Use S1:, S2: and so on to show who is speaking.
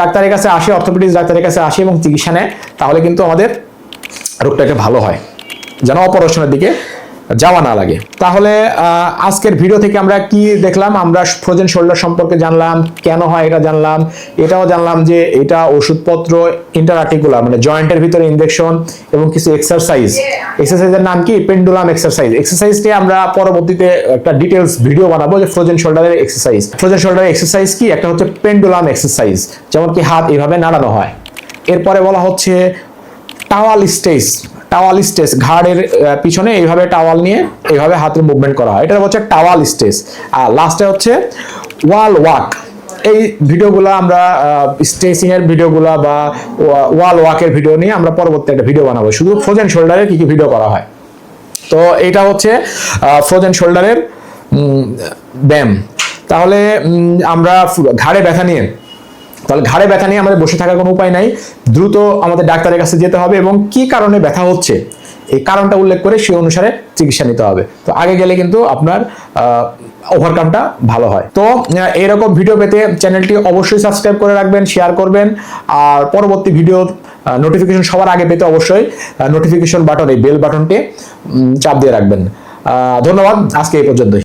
S1: ডাক্তারের কাছে আসে অর্থোপেডিক্স ডাক্তারের কাছে আসে এবং চিকিৎসা নেয়, তাহলে কিন্তু আমাদের রোগটাকে ভালো হয়। যেন অপারেশনের দিকে যাওয়া না লাগে। তাহলে আজকের ভিডিও থেকে আমরা কি দেখলাম? আমরা ফ্রোজেন শোল্ডার সম্পর্কে জানলাম কেন হয় এটা জানলাম। এটাও জানলাম যে এটা ওষুধপত্র ইন্টারআর্টিকুলার মানে জয়েন্টের ভিতরে ইনজেকশন এবং কিছু এক্সারসাইজ এক্সারসাইজের নাম কি? পেন্ডুলাম এক্সারসাইজ এক্সারসাইজটি আমরা পরবর্তীতে একটা ডিটেলস ভিডিও বানাবো যে ফ্রোজেন শোল্ডারের এক্সারসাইজ ফ্রোজেন শোল্ডারের এক্সারসাইজ কি? একটা হচ্ছে পেন্ডুলাম এক্সারসাইজ যেমন কি হাত এইভাবে নাড়ানো হয়। এরপরে বলা হচ্ছে টাওয়াল স্টেজ টাওয়াল স্টেজ ঘাড়ের পিছনে এইভাবে টাওয়াল নিয়ে এইভাবে হাতের মুভমেন্ট করা হয়। এটা হচ্ছে টাওয়াল স্টেজ আর লাস্টে হচ্ছে ওয়াল ওয়াক এই ভিডিওগুলো আমরা স্টেচিং এর ভিডিওগুলো বা ওয়াল ওয়াকের ভিডিও নিয়ে আমরা পরবর্তী একটা ভিডিও বানাবো। শুধু ফ্রোজেন শোল্ডারের কি কি ভিডিও করা হয়? তো এটা হচ্ছে ফ্রোজেন শোল্ডারের ব্যায়াম। তাহলে আমরা ঘাড়ে ব্যথা নিয়ে তাহলে ঘাড়ে ব্যথা নিয়ে আমাদের বসে থাকার কোনো উপায় নাই। দ্রুত আমাদের ডাক্তারের কাছে যেতে হবে এবং কি কারণে ব্যথা হচ্ছে, এই কারণটা উল্লেখ করে সেই অনুসারে চিকিৎসা নিতে হবে। তো আগে গেলে কিন্তু আপনার ওভারকামটা ভালো হয়। তো এরকম ভিডিও পেতে চ্যানেলটি অবশ্যই সাবস্ক্রাইব করে রাখবেন শেয়ার করবেন। আর পরবর্তী ভিডিও নোটিফিকেশন সবার আগে পেতে অবশ্যই নোটিফিকেশন বাটন এই বেল বাটনটি চাপ দিয়ে রাখবেন। ধন্যবাদ, আজকে এই পর্যন্তই।